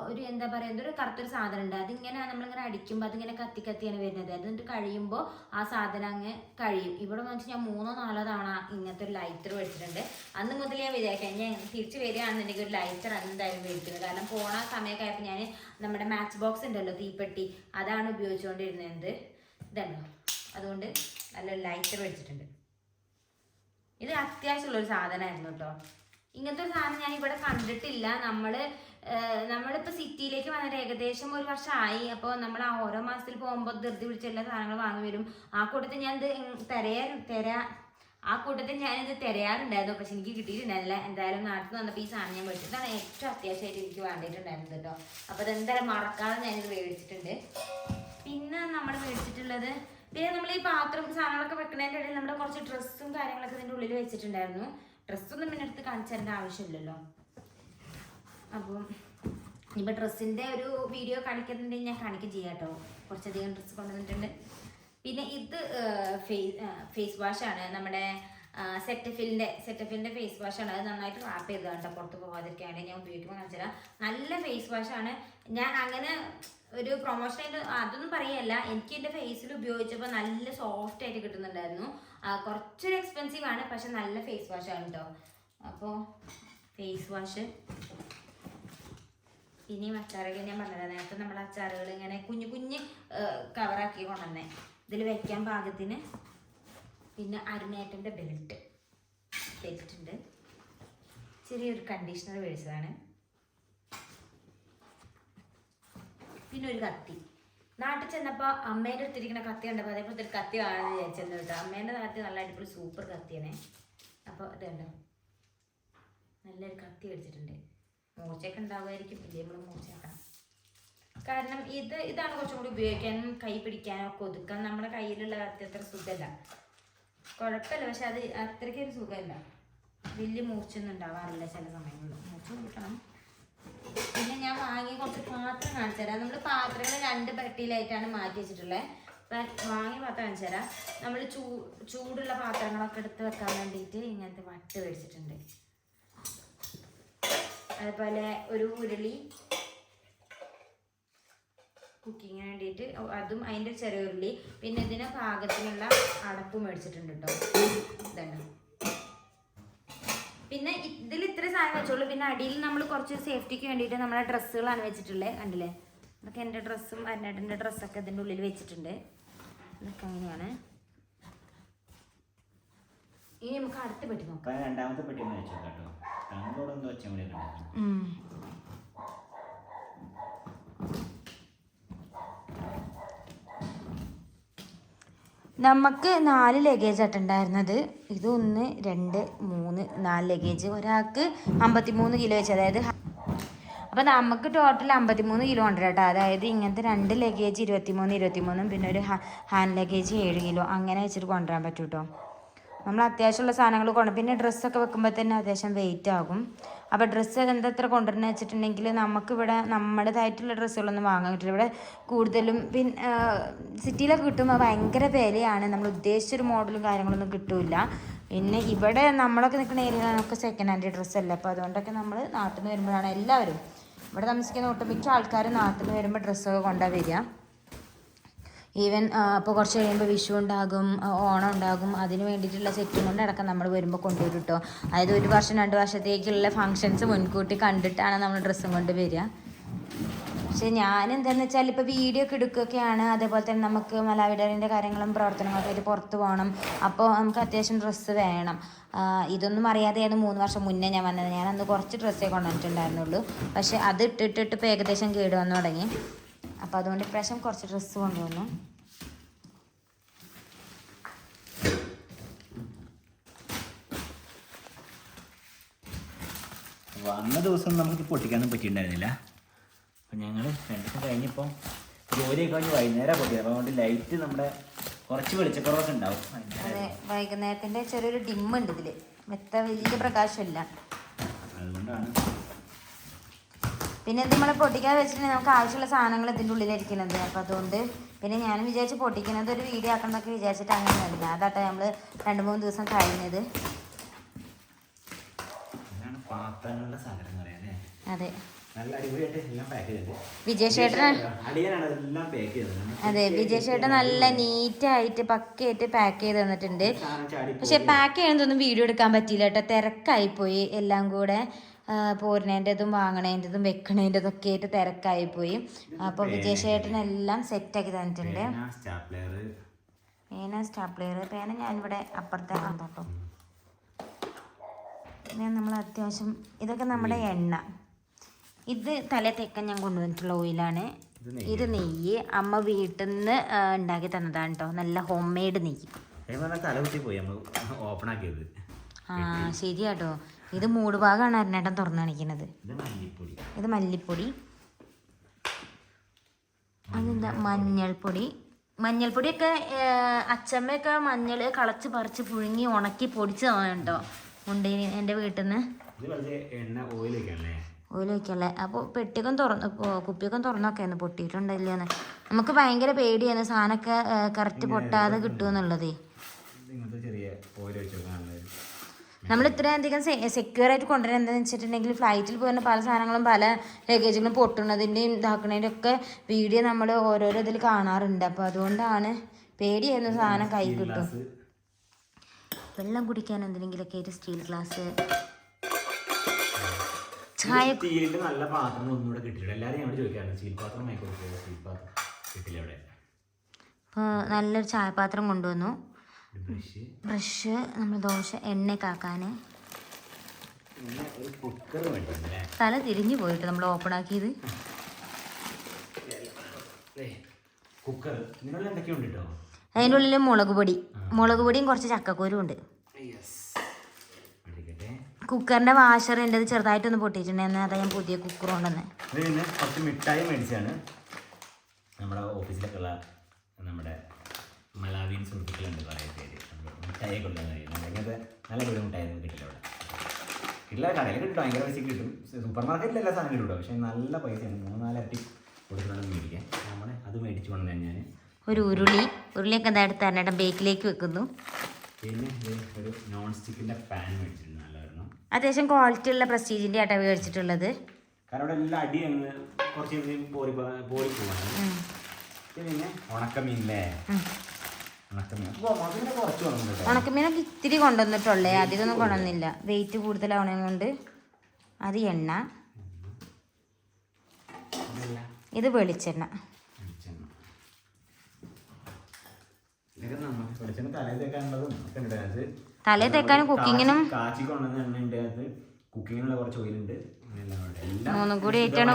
ഒരു എന്താ പറയുക എന്തൊരു കറുത്തൊരു സാധനം ഉണ്ട്. അതിങ്ങനെ നമ്മളിങ്ങനെ അടിക്കുമ്പോൾ അതിങ്ങനെ കത്തി കത്തിയാണ് വരുന്നത്. എന്നിട്ട് കഴിയുമ്പോൾ ആ സാധനം അങ്ങ് കഴിയും. ഇവിടെ വന്നിട്ട് ഞാൻ മൂന്നോ നാലോ തവണ ഇങ്ങനത്തെ ഒരു ലൈറ്റർ മേടിച്ചിട്ടുണ്ട് അന്ന് മുതൽ ഞാൻ വിചാരിക്കാം ഞാൻ തിരിച്ച് വരികയാണെന്നുണ്ടെങ്കിൽ ഒരു ലൈറ്റർ എന്തായാലും മേടിക്കുന്നത്. കാരണം പോണ സമയമൊക്കെ ആയപ്പോൾ ഞാൻ നമ്മുടെ മാച്ച് ബോക്സ് ഉണ്ടല്ലോ തീപ്പെട്ടി അതാണ് ഉപയോഗിച്ചുകൊണ്ടിരുന്നത്. ഇതല്ലോ അതുകൊണ്ട് നല്ല ലൈറ്റർ വെച്ചിട്ടുണ്ട് ഇത് അത്യാവശ്യമുള്ള ഒരു സാധനമായിരുന്നു കേട്ടോ. ഇങ്ങനത്തെ ഒരു സാധനം ഞാൻ ഇവിടെ കണ്ടിട്ടില്ല. നമ്മൾ നമ്മളിപ്പോൾ നമ്മളിപ്പോ സിറ്റിയിലേക്ക് വന്നിട്ട് ഏകദേശം ഒരു വർഷമായി. അപ്പോൾ നമ്മൾ ആ ഓരോ മാസത്തിൽ പോകുമ്പോൾ ധൃതി പിടിച്ച എല്ലാ വാങ്ങി വരും. ആ കൂട്ടത്തിൽ ഞാൻ ഇത് തെരയാ തെരാ ആ കൂട്ടത്തിൽ ഞാനിത് തിരയാറുണ്ടായിരുന്നു. പക്ഷെ എനിക്ക് കിട്ടിയിട്ടുണ്ടായിരുന്നില്ല. എന്തായാലും നാട്ടിൽ വന്നപ്പോൾ ഈ സാധനം ഞാൻ മേടിച്ചിട്ടാണ് ഏറ്റവും അത്യാവശ്യമായിട്ട് എനിക്ക് വേണ്ടിയിട്ടുണ്ടായിരുന്നത് കേട്ടോ. അപ്പോൾ അതെന്തായാലും മറക്കാതെ ഞാനിത് മേടിച്ചിട്ടുണ്ട്. പിന്നെ നമ്മൾ മേടിച്ചിട്ടുള്ളത് പിന്നെ നമ്മൾ ഈ പാത്രം സാധനങ്ങളൊക്കെ വെക്കുന്നതിന്റെ ഇടയിൽ നമ്മുടെ കുറച്ച് ഡ്രസ്സും കാര്യങ്ങളൊക്കെ ഇതിന്റെ ഉള്ളിൽ വെച്ചിട്ടുണ്ടായിരുന്നു. ഡ്രസ്സൊന്നും പിന്നെ എടുത്ത് കാണിച്ചു തരേണ്ട ആവശ്യമില്ലല്ലോ. അപ്പം ഇപ്പം ഡ്രസ്സിന്റെ ഒരു വീഡിയോ കാണിക്കുന്നുണ്ടെങ്കിൽ ഞാൻ കാണിക്കും ചെയ്യാം കേട്ടോ. കുറച്ചധികം ഡ്രസ്സ് കൊണ്ടുവന്നിട്ടുണ്ട്. പിന്നെ ഇത് ഫേസ് ഫേസ് വാഷാണ് നമ്മുടെ സെറ്റഫിലിന്റെ സെറ്റഫിലിന്റെ ഫേസ് വാഷാണ് അത് നന്നായിട്ട് റാപ്പ് ചെയ്തതാണ് കേട്ടോ പുറത്ത് പോകാതിരിക്കാൻ ഞാൻ ഉപയോഗിക്കുമ്പോൾ കാണിച്ചു തരാം. നല്ല ഫേസ് വാഷാണ് ഞാൻ അങ്ങനെ ഒരു പ്രൊമോഷൻ അതൊന്നും പറയല്ല. എനിക്ക് എന്റെ ഫേസിൽ ഉപയോഗിച്ചപ്പോൾ നല്ല സോഫ്റ്റ് ആയിട്ട് കിട്ടുന്നുണ്ടായിരുന്നു. കുറച്ചൊരു എക്സ്പെൻസീവ് ആണ് പക്ഷെ നല്ല ഫേസ് വാഷാണ് കേട്ടോ അപ്പോൾ ഫേസ് വാഷ് ഇനിയും അച്ചാറുകൾ ഞാൻ പറഞ്ഞത്. നേരത്തെ നമ്മൾ അച്ചാറുകൾ ഇങ്ങനെ കുഞ്ഞു കുഞ്ഞ് കവറാക്കി കൊണ്ടുവന്നേ. ഇതിൽ വയ്ക്കാൻ പാകത്തിന് പിന്നെ അരുണേട്ടന്റെ ബെൽറ്റ് ബെൽറ്റ് ഉണ്ട് ചെറിയൊരു കണ്ടീഷണർ മേടിച്ചതാണ്. പിന്നെ ഒരു കത്തി. നാട്ടിൽ ചെന്നപ്പോൾ അമ്മേന്റെ അടുത്തിരിക്കുന്ന കത്തി കണ്ടപ്പോൾ അതേപോലത്തെ ഒരു കത്തി വേണമെന്ന് വിചാരിച്ചെന്ന് കേട്ടോ. അമ്മേന്റെ കത്തി നല്ല അടിപൊളി സൂപ്പർ കത്തിയാണ്. അപ്പോൾ ഇതുണ്ടോ നല്ലൊരു കത്തി മേടിച്ചിട്ടുണ്ട്. മൂർച്ചയൊക്കെ ഉണ്ടാവുമായിരിക്കും. ഇല്ലേ നമ്മൾ മൂർച്ചയാക്കണം കാരണം ഇത് ഇതാണ് കുറച്ചും കൂടി ഉപയോഗിക്കാനും കൈ പിടിക്കാനും ഒക്കെ ഒതുക്കാൻ നമ്മുടെ കയ്യിലുള്ള കത്തി അത്ര സുഖമല്ല. കുഴപ്പമില്ല. പക്ഷെ അത് അത്രയ്ക്ക് ഒരു സുഖമില്ല. വലിയ മൂർച്ചയൊന്നും ഉണ്ടാവാറില്ല ചില സമയങ്ങളിൽ. മൂർച്ച കൂട്ടണം. പിന്നെ ഞാൻ വാങ്ങി കുറച്ച് പാത്രം കാണിച്ചു തരാം. നമ്മൾ പാത്രങ്ങൾ രണ്ട് പെട്ടിയിലായിട്ടാണ് മാറ്റി വെച്ചിട്ടുള്ളത് വാങ്ങി പാത്രം കാണിച്ചു തരാം. നമ്മൾ ചൂ ചൂടുള്ള പാത്രങ്ങളൊക്കെ എടുത്ത് വെക്കാൻ വേണ്ടിയിട്ട് ഇങ്ങനത്തെ വട്ട് മേടിച്ചിട്ടുണ്ട്. അതുപോലെ ഒരു ഉരുളി കുക്കിങ്ങിന് വേണ്ടിയിട്ട് അതും അതിന്റെ ചെറുകുരുളി പിന്നെ ഇതിന് പാകത്തിനുള്ള അടപ്പ് മേടിച്ചിട്ടുണ്ട് കേട്ടോ. ഇതാണ് പിന്നെ ഇതിൽ ഇത്ര സാധനം വെച്ചോളൂ. പിന്നെ അടിയിൽ നമ്മൾ കുറച്ച് സേഫ്റ്റിക്ക് വേണ്ടിയിട്ട് നമ്മളെ ഡ്രസ്സുകളാണ് വെച്ചിട്ടുള്ളത്. കണ്ടില്ലേ? നമുക്ക് എന്റെ ഡ്രസ്സും അന്നേട്ടന്റെ ഡ്രസ്സൊക്കെ ഇതിന്റെ ഉള്ളിൽ വെച്ചിട്ടുണ്ട്. ഇതൊക്കെ അങ്ങനെയാണ്. ഇനി നമുക്ക് അടുത്ത പെട്ടി നോക്കാം. രണ്ടാമത്തെ പെട്ടി വെച്ചോ കേട്ടോ. താങ്കളോട് എന്തോ ഒച്ച കൂടി ഉണ്ടായിരുന്നു നമുക്ക് നാല് ലഗേജ് ആയിട്ടുണ്ടായിരുന്നത് ഇത് ഒന്ന് രണ്ട് മൂന്ന് നാല് ലഗേജ് ഒരാൾക്ക് അമ്പത്തിമൂന്ന് കിലോ വെച്ച് അതായത് അപ്പോൾ നമുക്ക് ടോട്ടൽ അമ്പത്തിമൂന്ന് കിലോ ഉണ്ട് കേട്ടോ. അതായത് ഇങ്ങനത്തെ രണ്ട് ലഗേജ് ഇരുപത്തിമൂന്ന് ഇരുപത്തിമൂന്നും പിന്നെ ഒരു ഹാൻഡ് ലഗേജ് ഏഴ് കിലോ അങ്ങനെ വെച്ചിട്ട് കൊണ്ടുവരാൻ പറ്റും കേട്ടോ നമ്മൾ അത്യാവശ്യമുള്ള സാധനങ്ങൾ കൊണ്ട് പിന്നെ ഡ്രസ്സൊക്കെ വെക്കുമ്പോൾ തന്നെ അത്യാവശ്യം വെയിറ്റ് ആകും. അപ്പോൾ ഡ്രസ്സ് എന്താ എത്ര കൊണ്ടുവരുന്നത് വെച്ചിട്ടുണ്ടെങ്കിൽ നമുക്കിവിടെ നമ്മുടേതായിട്ടുള്ള ഡ്രസ്സുകളൊന്നും വാങ്ങാൻ കിട്ടില്ല ഇവിടെ കൂടുതലും പിന്നെ സിറ്റിയിലൊക്കെ കിട്ടുമ്പോൾ ഭയങ്കര വിലയാണ്. നമ്മൾ ഉദ്ദേശിച്ചൊരു മോഡലും കാര്യങ്ങളൊന്നും കിട്ടില്ല. പിന്നെ ഇവിടെ നമ്മളൊക്കെ നിൽക്കുന്ന ഏരിയയിലൊക്കെ സെക്കൻഡ് ഹാൻഡ് ഡ്രസ്സല്ല അപ്പോൾ അതുകൊണ്ടൊക്കെ നമ്മൾ നാട്ടിൽ നിന്ന് വരുമ്പോഴാണ് എല്ലാവരും ഇവിടെ താമസിക്കുന്ന ഒട്ടുമിക്ക ആൾക്കാർ നാട്ടിൽ നിന്ന് വരുമ്പോൾ ഡ്രസ്സൊക്കെ കൊണ്ടാണ് വരിക ഈവൻ അപ്പോൾ കുറച്ച് കഴിയുമ്പോൾ വിഷു ഉണ്ടാകും ഓണം ഉണ്ടാകും അതിന് വേണ്ടിയിട്ടുള്ള സെറ്റും കൊണ്ട് അടക്കം നമ്മൾ വരുമ്പോൾ കൊണ്ടുവരും കേട്ടോ അതായത് ഒരു വർഷം രണ്ട് വർഷത്തേക്കുള്ള ഫങ്ഷൻസ് മുൻകൂട്ടി കണ്ടിട്ടാണ് നമ്മൾ ഡ്രസ്സും കൊണ്ട് വരിക. പക്ഷെ ഞാൻ എന്താണെന്ന് വെച്ചാൽ ഇപ്പോൾ വീഡിയോ ഒക്കെ എടുക്കുകയൊക്കെയാണ്. അതേപോലെ തന്നെ നമുക്ക് മലാവിഡറിന്റെ കാര്യങ്ങളും പ്രവർത്തനങ്ങളൊക്കെ ആയിട്ട് പുറത്ത് പോകണം. അപ്പോൾ നമുക്ക് അത്യാവശ്യം ഡ്രസ്സ് വേണം. ഇതൊന്നും അറിയാതെയായിരുന്നു മൂന്ന് വർഷം മുന്നേ ഞാൻ വന്നത്. ഞാൻ അന്ന് കുറച്ച് ഡ്രസ്സേ കൊണ്ടുവന്നിട്ടുണ്ടായിരുന്നുള്ളൂ. പക്ഷേ അത് ഇട്ടിട്ടിട്ട് ഇപ്പോൾ ഏകദേശം കേട് വന്നു തുടങ്ങി. അപ്പോൾ അതുകൊണ്ട് ഇപ്രാവശ്യം കുറച്ച് ഡ്രസ്സ് കൊണ്ടുവന്നു. വന്ന ദിവസം നമുക്ക് പൊട്ടിക്കാനൊന്നും പറ്റിയിട്ടുണ്ടായിരുന്നില്ല. അപ്പം ഞങ്ങൾ രണ്ട് ദിവസം കഴിഞ്ഞപ്പോൾ ജോലിയൊക്കെ കഴിഞ്ഞ് വൈകുന്നേരം പൊട്ടിയത് അപ്പോൾ അതുകൊണ്ട് ലൈറ്റ് നമ്മുടെ കുറച്ച് വെളിച്ചക്കുറവൊക്കെ ഉണ്ടാവും. അതെ വൈകുന്നേരത്തിന്റെ ചെറിയൊരു ഡിമ്മുണ്ട് ഇതിൽ മെത്ത വലിയ പ്രകാശമില്ല അതുകൊണ്ടാണ് പിന്നെ ഇത് നമ്മൾ പൊട്ടിക്കാതെ വെച്ചിട്ടുണ്ടെങ്കിൽ നമുക്ക് ആവശ്യമുള്ള സാധനങ്ങൾ ഇതിന്റെ ഉള്ളിലിരിക്കുന്നത്. അപ്പോൾ അതുകൊണ്ട് പിന്നെ ഞാൻ വിചാരിച്ച് പൊട്ടിക്കുന്നത് ഒരു വീഡിയോ ആക്കണം എന്നൊക്കെ വിചാരിച്ചിട്ട് അങ്ങനെ വരുന്നത് അതാട്ടെ നമ്മൾ രണ്ട് മൂന്ന് ദിവസം കഴിഞ്ഞത്. അതെ. അതെ വിജയ് ചേട്ടൻ നല്ല നീറ്റായിട്ട് പക്കയായിട്ട് പാക്ക് ചെയ്ത് തന്നിട്ടുണ്ട്. പക്ഷെ പാക്ക് ചെയ്യുന്നതൊന്നും വീഡിയോ എടുക്കാൻ പറ്റിയില്ല കേട്ടോ. തിരക്കായി പോയി എല്ലാം കൂടെ പോരുന്നതിന്റെതും വാങ്ങണേന്റെതും വെക്കണേന്റെതും ഒക്കെ ആയിട്ട് തിരക്കായി പോയി അപ്പോൾ വിജയശേട്ടനെല്ലാം സെറ്റാക്കി തന്നിട്ടുണ്ട്. സ്റ്റാപ്ലെയർ പേന സ്റ്റാപ്ലെയർ പേന ഞാനിവിടെ അപ്പുറത്തെ കണ്ടോ പിന്നെ നമ്മൾ അത്യാവശ്യം ഇതൊക്കെ നമ്മുടെ എണ്ണ. ഇത് തല തേക്കൻ ഞാൻ കൊണ്ടുവന്നിട്ടുള്ള ഓയിലാണ്. ഇത് നെയ്യ്. അമ്മ വീട്ടിൽ നിന്ന് ഉണ്ടാക്കി തന്നതാണ് കേട്ടോ നല്ല ഹോം മെയ്ഡ് നെയ്യ് ആ ശരിയാട്ടോ. ഇത് മൂട് ഭാഗമാണ് അരുണേട്ടൻ തുറന്നു കാണിക്കുന്നത്. ഇത് മല്ലിപ്പൊടി. അതെന്താ? മഞ്ഞൾപ്പൊടി. മഞ്ഞൾപ്പൊടിയൊക്കെ അച്ചമ്മയൊക്കെ മഞ്ഞൾ കളച്ച് പറിച്ച് പുഴുങ്ങി ഉണക്കി പൊടിച്ച് കേട്ടോ ഉണ്ടേനി എന്റെ വീട്ടിൽ നിന്ന് ഓയിൽ വയ്ക്കല്ലേ അപ്പോൾ പെട്ടിയൊക്കെ തുറന്ന് കുപ്പിയൊക്കെ തുറന്നൊക്കെയായിരുന്നു പൊട്ടിയിട്ടുണ്ടല്ലോന്ന് നമുക്ക് ഭയങ്കര പേടിയാണ് സാധനമൊക്കെ കറക്റ്റ് പൊട്ടാതെ കിട്ടുമെന്നുള്ളതേ. ചെറിയ ഓയിൽ വെച്ചൊക്കെ നമ്മൾ ഇത്രയധികം സെക്യൂർ ആയിട്ട് കൊണ്ടുവരാൻ എന്താണെന്ന് വെച്ചിട്ടുണ്ടെങ്കിൽ ഫ്ലൈറ്റിൽ പോകുന്ന പല സാധനങ്ങളും പല ലഗേജുകളും പൊട്ടുന്നതിന്റെയും ഇതാക്കുന്നതിന്റെ ഒക്കെ വീഡിയോ നമ്മൾ ഓരോരോ ഇതിൽ കാണാറുണ്ട്. അപ്പോൾ അതുകൊണ്ടാണ് പേടിയായിരുന്നു സാധനം കൈ കിട്ടും. വെള്ളം കുടിക്കാൻ എന്തെങ്കിലുമൊക്കെ ആയിട്ട് സ്റ്റീൽ ഗ്ലാസ് ചായ സ്റ്റീലിന്റെ നല്ല പാത്രം ഒന്നും ഇവിടെ കിട്ടില്ല എല്ലാവരും ഞങ്ങൾ ചോദിക്കാറുണ്ട് സ്റ്റീൽ പാത്രം മൈക്കോ സ്റ്റീൽ പാത്രം കിട്ടില്ല ഇവിടെ. നല്ലൊരു ചായപാത്രം കൊണ്ടുവന്നു. ഒരു ബ്രഷ്. നമ്മൾ ദോശ എണ്ണ കാക്കാൻ തല തിരിഞ്ഞു പോയിട്ട് നമ്മൾ ഓപ്പൺ ആക്കിയത്. അതിന്റെ ഉള്ളിൽ മുളക് പൊടി. മുളക് പൊടിയും കുറച്ച് ചക്കക്കൂരും ഉണ്ട്. കുക്കറിന്റെ വാഷർ എന്റെ ചെറുതായിട്ടൊന്ന് പൊട്ടിയിട്ടുണ്ടായിരുന്നു. അതാ ഞാൻ പുതിയ കുക്കർ കൊണ്ടുവന്ന്. ഇത് പിന്നെ കുറച്ച് മിഠായി മേടിച്ചാണ്. നമ്മുടെ ഓഫീസിലൊക്കെ ഉള്ള നമ്മുടെ മലാവിയൻ സുഹൃത്തുക്കളുണ്ട് കുറേ പേര്. മിഠായി കൊണ്ടുവന്ന് കഴിയുന്നത് അങ്ങനത്തെ നല്ല പേര് മിഠായി ഒന്നും കിട്ടില്ല അവിടെ. കിട്ടില്ല കടയിൽ കിട്ടും. ഭയങ്കര പൈസ കിട്ടും. സൂപ്പർ മാർക്കറ്റിൽ എല്ലാ സാധനം കിട്ടും പക്ഷേ നല്ല പൈസയാണ്. മൂന്നാലരട്ടി കൊടുക്കുന്നതാണ് മേടിക്കാൻ നമ്മളെ അത് മേടിച്ചു കൊണ്ടു ഞാൻ ഒരു ഉരുളി. ഉരുളിയൊക്കെ എന്താ എടുത്ത് ബേക്കിലേക്ക് വെക്കുന്നു. പിന്നെ ഒരു നോൺ സ്റ്റിക്കിന്റെ പാൻ മേടിച്ചിട്ടുണ്ട്. നല്ല ഒരെണ്ണം അത്യാവശ്യം ക്വാളിറ്റി ഉള്ള പ്രസ്റ്റീജിന്റെ ആട്ടാ മേടിച്ചിട്ടുള്ളത്. കാരണം അവിടെ എല്ലാം അടി അങ്ങ് കുറച്ച് പോരി പോരി പോവാണ്. പിന്നെ ഉണക്കമീനില്ലേ? ഉണക്കമീനൊക്കെ ഇത്തിരി കൊണ്ടുവന്നിട്ടുള്ളേ അധികമൊന്നും കൊണ്ടുവന്നില്ല. വെയിറ്റ് കൂടുതലാവണേ കൊണ്ട് അത് എണ്ണ. ഇത് വെളിച്ചെണ്ണ. തലേ തേക്കാനും കുക്കിങ്ങിനും കാച്ചി കൊണ്ടുവന്ന എണ്ണ ഉണ്ട് അത് കുക്കിങ്ങിനുള്ള കുറച്ച് ഓയിലുണ്ട്. മൂന്നും കൂടി എല്ലാം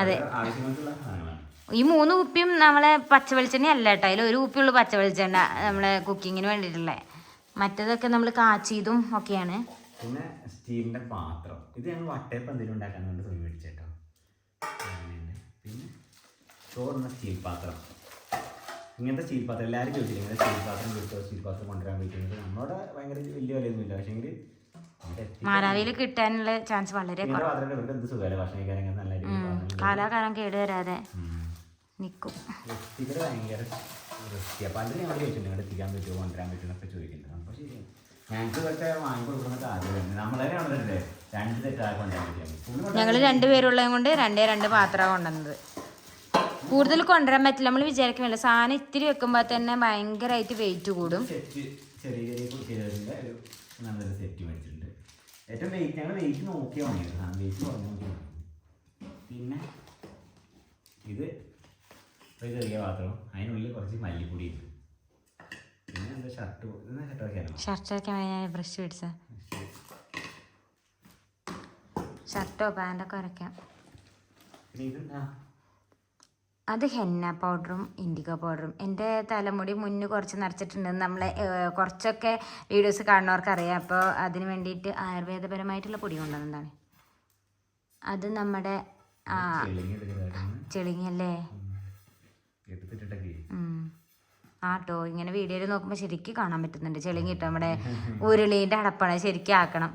അതെ. ആവശ്യമായിട്ടുള്ള സാധനങ്ങളാണ്. ഈ മൂന്ന് കുപ്പിയും നമ്മളെ പച്ച വെളിച്ചെണ്ണ അല്ല കേട്ടോ. അതിൽ ഒരു കുപ്പിയുള്ള പച്ച വെളിച്ചെണ്ണ നമ്മളെ കുക്കിങ്ങിന് വേണ്ടിയിട്ടുള്ളത് മറ്റേതൊക്കെ നമ്മൾ കാച്ചിയതും ഒക്കെയാണ്. പിന്നെ സ്റ്റീലിന്റെ പാത്രം. ഇത് ഞങ്ങൾ വട്ടയപ്പം എന്തെങ്കിലും ഉണ്ടാക്കാൻ വേണ്ടി തുണി മേടിച്ചേട്ടോ. പിന്നെ ചോറുന്ന സ്റ്റീൽ പാത്രം. ഇങ്ങനത്തെ സ്റ്റീൽ പാത്രം. എല്ലാവരും ചോദിച്ചില്ല ഇങ്ങനെ സ്റ്റീൽ പാത്രം കിട്ടുമോ സ്റ്റീൽ പാത്രം കൊണ്ടുവരാൻ പറ്റുന്നത് നമ്മളോട് ഭയങ്കര വലിയ വിലയൊന്നുമില്ല. പക്ഷേങ്കിൽ മാരാവിയിൽ കിട്ടാനുള്ള ചാൻസ് വളരെ പാത്രം എന്ത് സുഖമല്ലേ? ഭക്ഷണം കഴിക്കാനൊക്കെ നല്ല കാലാകാലം കേട് വരാതെ നിൽക്കും വൃത്തികൾ ഭയങ്കര വൃത്തിയാണ് പണ്ട് ഞങ്ങൾ ചോദിച്ചിട്ടുണ്ട് എത്തിക്കാൻ പറ്റുമോ? കൊണ്ടുവരാൻ പറ്റുമോ? എന്നൊക്കെ ചോദിക്കുന്നുണ്ട്. ഞങ്ങൾക്ക് കൊണ്ടുവരണ്ടേ രണ്ട് തെറ്റാ കൊണ്ടുവരാൻ പറ്റും ഞങ്ങൾ രണ്ടുപേരുള്ളത് കൊണ്ട് രണ്ടേ രണ്ട് പാത്രമാണ് കൊണ്ടുവന്നത്. കൂടുതൽ കൊണ്ടുവരാൻ പറ്റില്ല. നമ്മൾ വിചാരിക്കുന്നില്ല. സാധനം ഇത്തിരി വെക്കുമ്പോൾ തന്നെ ഭയങ്കരമായിട്ട് വെയിറ്റ് കൂടും. സെറ്റ് ചെറിയ ചെറിയ കുട്ടികളുടെ ഒരു നല്ലൊരു സെറ്റ് മേടിച്ചിട്ടുണ്ട്. ഏറ്റവും വെയിറ്റ് ഞങ്ങൾ വെയിറ്റ് നോക്കിയാൽ വാങ്ങിയത്. ആ വെയിറ്റ് കുറഞ്ഞു നോക്കി പിന്നെ ഇത് ഒരു ചെറിയ പാത്രം. അതിനുള്ളിൽ കുറച്ച് മല്ലിപ്പൊടി ഉണ്ട് പിന്നെ എന്താ ഷർട്ട് ഷർട്ട് വയ്ക്കാനോ ഷർട്ട് വയ്ക്കാൻ ഞാൻ ബ്രഷ് പിടിച്ച ഷർട്ടോ പാന്റൊക്കെ വരയ്ക്കാം അത് ഹെന്ന പൗഡറും ഇൻഡിഗോ പൗഡറും എന്റെ തലമുടി മുന്ന് കുറച്ച് നിറച്ചിട്ടുണ്ട്. നമ്മൾ കുറച്ചൊക്കെ വീഡിയോസ് കാണുന്നവർക്കറിയാം അപ്പോൾ അതിന് വേണ്ടിയിട്ട് ആയുർവേദപരമായിട്ടുള്ള പൊടി കൊണ്ടുവന്നതാണ് അത് നമ്മുടെ ചെളിങ്ങല്ലേ ആട്ടോ ഇങ്ങനെ വീഡിയോയിൽ നോക്കുമ്പോൾ ശരിക്കും കാണാൻ പറ്റുന്നുണ്ട്. ചെളിങ്ങിട്ടോ നമ്മുടെ ഉരുളീന്റെ അടപ്പണ. ശരിക്കും ആക്കണം.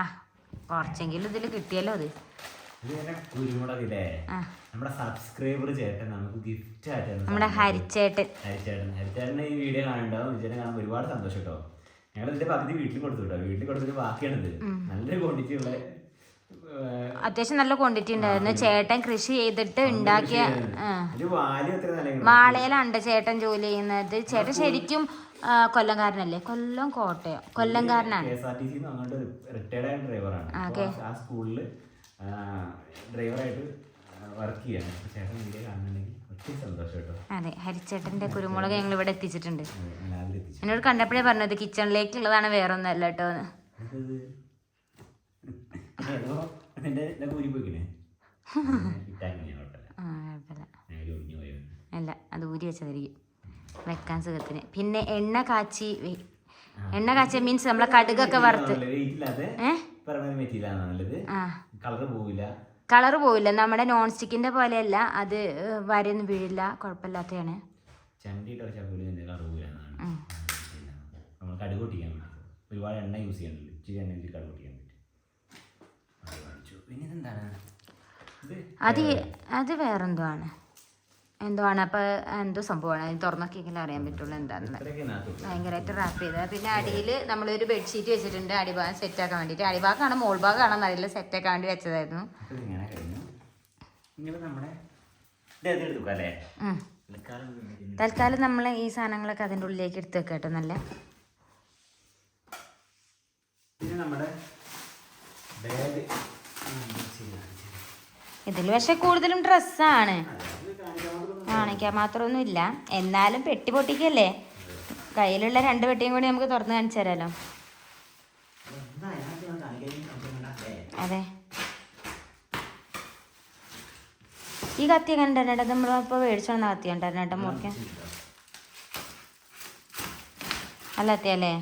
ആ, കൊറച്ചെങ്കിലും ഇതിൽ ഇതിൽ കിട്ടിയല്ലോ അത്. കുരുമുളകില്ലേ? നമ്മുടെ സബ്സ്ക്രൈബർ ചേട്ടൻ നമുക്ക് ഗിഫ്റ്റ് ആയിട്ട് നമ്മുടെ. ഹരിച്ചേട്ടൻ. ഈ വീഡിയോ കാണുന്നുണ്ടാവും. വിജയനെ കാണാൻ ഒരുപാട് സന്തോഷം കേട്ടോ ഞങ്ങൾ ഇതിന്റെ പകുതി വീട്ടിൽ കൊടുത്തു കേട്ടോ വീട്ടിൽ കൊടുത്തിട്ട് ബാക്കിയാണിത്. നല്ലൊരു ക്വാണ്ടിറ്റി ഉള്ള അത്യാവശ്യം നല്ല ക്വാണ്ടിറ്റി ഉണ്ടായിരുന്നു. ചേട്ടൻ കൃഷി ചെയ്തിട്ട് ഉണ്ടാക്കിയ വാളയിലാണ് ചേട്ടൻ ജോലി ചെയ്യുന്നത്. ചേട്ടൻ ശരിക്കും കൊല്ലംകാരനല്ലേ? കൊല്ലം കോട്ടയോ. കൊല്ലംകാരനാണ്. ഡ്രൈവറായിട്ട് വർക്ക് ചേട്ടൻ കാണുന്നുണ്ടെങ്കിൽ അതെ ഹരിച്ചേട്ടന്റെ കുരുമുളക് ഞങ്ങൾ ഇവിടെ എത്തിച്ചിട്ടുണ്ട്. എന്നോട് കണ്ടപ്പോഴേ പറഞ്ഞത് കിച്ചണിലേക്കുള്ളതാണ് വേറെ ഒന്നല്ല കേട്ടോ. നിന്റെ ഇതൊക്കെ ഊരി പോയിക്കണേ ആ കുഴപ്പമില്ല. അല്ല അത് ഊരി വെച്ചതായിരിക്കും. വെക്കാൻ സുഖത്തിന്. പിന്നെ എണ്ണ കാച്ചി വെ- എണ്ണ കാച്ചി മീൻസ് നമ്മളെ കടുകൊക്കെ വറുത്ത്. ആ. കളർ പോവില്ല? കളറ് പോവില്ല. നമ്മുടെ നോൺ സ്റ്റിക്കിന്റെ പോലെയല്ല. അത് ഏഹ്, വരയൊന്നും വീഴില്ല. കുഴപ്പമില്ലാത്തതാണ്. കളർ പോവില്ല എന്നാണ്. നമ്മൾ കടുക് പൊട്ടിക്കാൻ വേണ്ടി. ഒരുപാട് എണ്ണ യൂസ് ചെയ്യാനുണ്ട് ഇച്ചിരി എണ്ണ കടുക് പൊട്ടിക്കാൻ പിന്നെ അത് അത് വേറെന്തോ ആണ് എന്തോ ആണ് അപ്പൊ എന്തോ സംഭവമാണ്? തുറന്നൊക്കെ തുറന്നൊക്കെയെങ്കിലും അറിയാൻ പറ്റുള്ളൂ എന്താണെന്ന് ഭയങ്കരമായിട്ട് റാപ്പ് ചെയ്തത്. പിന്നെ അടിയിൽ നമ്മളൊരു ബെഡ്ഷീറ്റ് വെച്ചിട്ടുണ്ട്. അടിഭാഗം സെറ്റ് ആക്കാൻ വേണ്ടിയിട്ട്. അടിഭാഗമാണ് മോൾ ഭാഗമാണ് നല്ല സെറ്റ് ആക്കാൻ വേണ്ടി വെച്ചതായിരുന്നു. അപ്പോൾ. തൽക്കാലം നമ്മൾ ഈ സാധനങ്ങളൊക്കെ അതിന്റെ ഉള്ളിലേക്ക് എടുത്ത് വെക്കട്ടെ നല്ല. പിന്നെ നമ്മുടെ ബാഗ് ഇതിൽ പക്ഷെ കൂടുതലും ഡ്രസ്സാണ്. കാണിക്കാൻ മാത്രമൊന്നും ഇല്ല എന്നാലും പെട്ടി പൊട്ടിക്കല്ലേ? കയ്യിലുള്ള രണ്ട് പെട്ടിയും കൂടി നമുക്ക് തുറന്ന് കാണിച്ചു തരാമല്ലോ അതെ. ഈ കത്തി കണ്ടിട്ട് മേടിച്ചു മേടിച്ചോന്ന കത്തി കണ്ടിട്ട് മുറിക്കാൻ അല്ല കത്തിയല്ലേ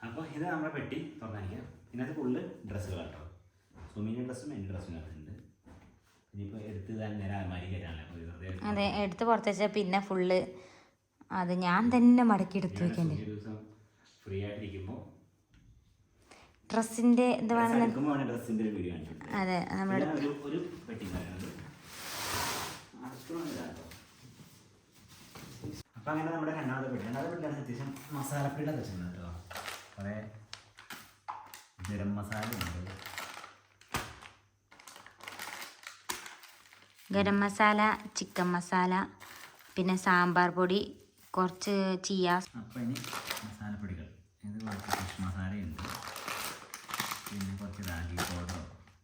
അപ്പോൾ ഇത് നമ്മുടെ പെട്ടി തുറന്നിരിക്കാം ഇതിനകത്ത് ഫുള്ള് ഡ്രസ്സുകൾ കേട്ടോ സുമിന്റെ ഡ്രസ്സും എന്റെ ഡ്രസ്സും ഉണ്ട് ഇനിയിപ്പോൾ എടുത്ത് തന്നെ നേരെ അലമാരി കയറ്റാനല്ലേ അപ്പോൾ വെറുതെ എടുത്ത് അതെ എടുത്ത് പുറത്ത് വെച്ചാൽ പിന്നെ ഫുള്ള് അത് ഞാൻ തന്നെ മടക്കി എടുത്ത് വെക്കേണ്ടി ഡ്രസ്സിന്റെ ഇത് വേണമെന്ന് അതെ ഉണ്ടായിരുന്നത് അപ്പം അങ്ങനെ നമ്മുടെ രണ്ടാമത്തെ പെട്ടി രണ്ടാമത്തെ പെട്ടിയാണ് അത്യാവശ്യം മസാലപ്പൊടിയുടെ വെച്ചിട്ടുണ്ട് കേട്ടോ. കുറേ ഗരം മസാല ഉണ്ട് ഗരം മസാല ചിക്കൻ മസാല പിന്നെ സാമ്പാർ പൊടി കുറച്ച് ചീയ. അപ്പം ഇനി മസാലപ്പൊടികൾ ഇത് കുറച്ച് ഫിഷ് മസാലയുണ്ട്. പിന്നെ കുറച്ച് റാഗി പൗഡർ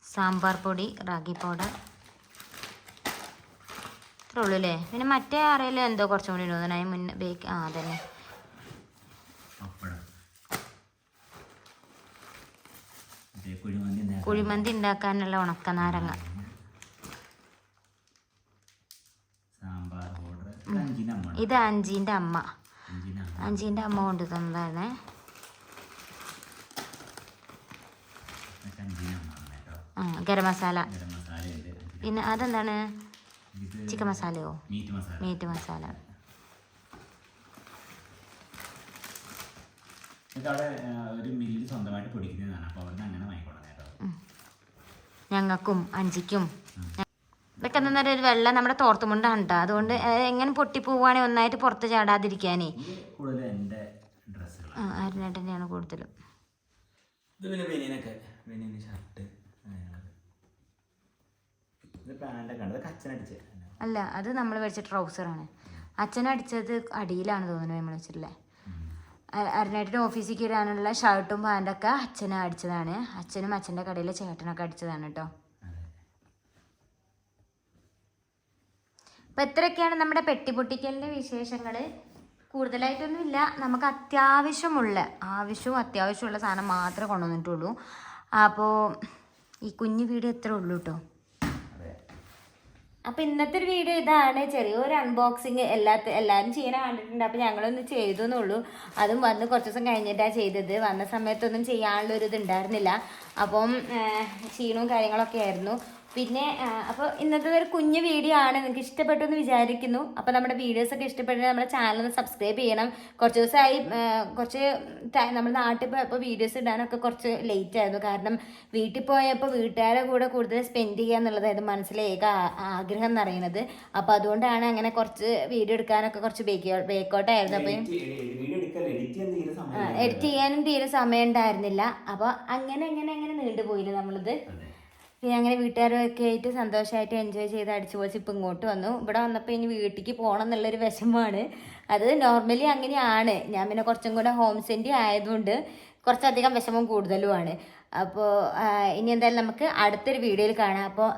സാമ്പാർ പൊടി റാഗി പൗഡർ ഇത്രേ ഉള്ളൂ അല്ലേ പിന്നെ മറ്റേ അറിയില്ല എന്തോ കുറച്ചും കൂടി ഉണ്ടോ അതിന് മുന്നേ ബേക്ക് ആ അതന്നെ. കുഴിമന്തി ഉണ്ടാക്കാനുള്ള ഉണക്കനാരങ്ങ സാമ്പാർ പൗഡർ ഇത് അഞ്ചിന്റെ അമ്മ അഞ്ചിന്റെ അമ്മ. അഞ്ചിന്റെ കൊണ്ട് തന്നതാണേ. ഗരം മസാല. പിന്നെ അതെന്താണ്? ചിക്കൻ മസാലയോ? മീറ്റ് മസാല. ഞങ്ങൾക്കും അഞ്ചിക്കും ഇതൊക്കെ എന്താ പറയുക ഒരു വെള്ളം നമ്മുടെ തോർത്തുമുണ്ടാണ് കേട്ടോ. അതുകൊണ്ട് എങ്ങനെ പൊട്ടി പൊട്ടിപ്പോവാണെങ്കിൽ ഒന്നായിട്ട് പുറത്ത് ചാടാതിരിക്കാനേ. ആ അരുണേട്ടന്റെയാണ് കൂടുതലും. അല്ല അത് നമ്മൾ മേടിച്ച ട്രൗസറാണ് അച്ഛൻ അടിച്ചത് അടിയിലാണ് തോന്നുന്നത് നമ്മൾ വെച്ചിട്ടില്ലേ അരുണേട്ടന്റെ ഓഫീസിൽ ഇടാനുള്ള ഷർട്ടും പാന്റൊക്കെ അച്ഛനെ അടിച്ചതാണ്. അച്ഛനും അച്ഛന്റെ കടയിലെ ചേട്ടനൊക്കെ അടിച്ചതാണ് കേട്ടോ. അപ്പം ഇത്രയൊക്കെയാണ് നമ്മുടെ പെട്ടിപ്പൊട്ടിക്കലിന്റെ വിശേഷങ്ങൾ കൂടുതലായിട്ടൊന്നുമില്ല. നമുക്ക് അത്യാവശ്യമുള്ള ആവശ്യവും അത്യാവശ്യമുള്ള സാധനം മാത്രമേ കൊണ്ടുവന്നിട്ടുള്ളൂ. അപ്പോൾ ഈ കുഞ്ഞു വീഡിയോ എത്ര ഉള്ളൂ കേട്ടോ. അതെ. അപ്പൊ ഇന്നത്തെ ഒരു വീഡിയോ ഇതാണ്. ചെറിയൊരു അൺബോക്സിങ് എല്ലാ എല്ലാവരും ചെയ്യണ കണ്ടിട്ടുണ്ട്. അപ്പൊ ഞങ്ങളൊന്ന് ചെയ്തു എന്നുള്ളൂ. അതും വന്ന് കുറച്ച് ദിവസം കഴിഞ്ഞിട്ടാണ് ചെയ്തത്. വന്ന സമയത്തൊന്നും ചെയ്യാനുള്ള ഒരു ഇത് ഉണ്ടായിരുന്നില്ല. അപ്പം ക്ഷീണവും കാര്യങ്ങളൊക്കെ ആയിരുന്നു. പിന്നെ അപ്പോൾ ഇന്നത്തെ ഒരു കുഞ്ഞു വീഡിയോ ആണ്. നിങ്ങൾക്ക് ഇഷ്ടപ്പെട്ടു എന്ന് വിചാരിക്കുന്നു. അപ്പോൾ നമ്മുടെ വീഡിയോസ് ഒക്കെ ഇഷ്ടപ്പെട്ടാൽ നമ്മുടെ ചാനൽ ഒന്ന് സബ്സ്ക്രൈബ് ചെയ്യണം. കുറച്ച് ദിവസമായി കുറച്ച് ടൈ- നമ്മുടെ നാട്ടിൽ പോയപ്പോൾ വീഡിയോസ് ഇടാനൊക്കെ കുറച്ച് ലേറ്റ് ആയിരുന്നു. കാരണം വീട്ടിൽ പോയപ്പോൾ വീട്ടുകാരെ കൂടെ കൂടുതൽ സ്പെൻഡ് ചെയ്യുക എന്നുള്ളതായിരുന്നു മനസ്സിലെ ഏക ആഗ്രഹം എന്ന് പറയുന്നത്. അപ്പോൾ അതുകൊണ്ടാണ് അങ്ങനെ കുറച്ച് വീഡിയോ എടുക്കാനൊക്കെ കുറച്ച് ബേക്ക് ബേക്കോട്ടായിരുന്നു അപ്പോൾ എഡിറ്റ് ചെയ്യാനും തീരെ സമയം ഉണ്ടായിരുന്നില്ല. അപ്പോൾ അങ്ങനെ അങ്ങനെ അങ്ങനെ നീണ്ടുപോയില്ല നമ്മളിത്? പിന്നെ അങ്ങനെ വീട്ടുകാരൊക്കെ ആയിട്ട് സന്തോഷമായിട്ട് എൻജോയ് ചെയ്ത് അടിച്ചു പൊളിച്ച് ഇപ്പം ഇങ്ങോട്ട് വന്നു. ഇവിടെ വന്നപ്പോൾ ഇനി വീട്ടിലേക്ക് പോകണം എന്നുള്ളൊരു വിഷമമാണ്. അത് നോർമലി അങ്ങനെയാണ്. ഞാൻ പിന്നെ കുറച്ചും കൂടെ ഹോം സെന്റി ആയതുകൊണ്ട് കുറച്ചധികം വിഷമം കൂടുതലുമാണ്. അപ്പോൾ ഇനി എന്തായാലും നമുക്ക് അടുത്തൊരു വീഡിയോയിൽ കാണാം. അപ്പോൾ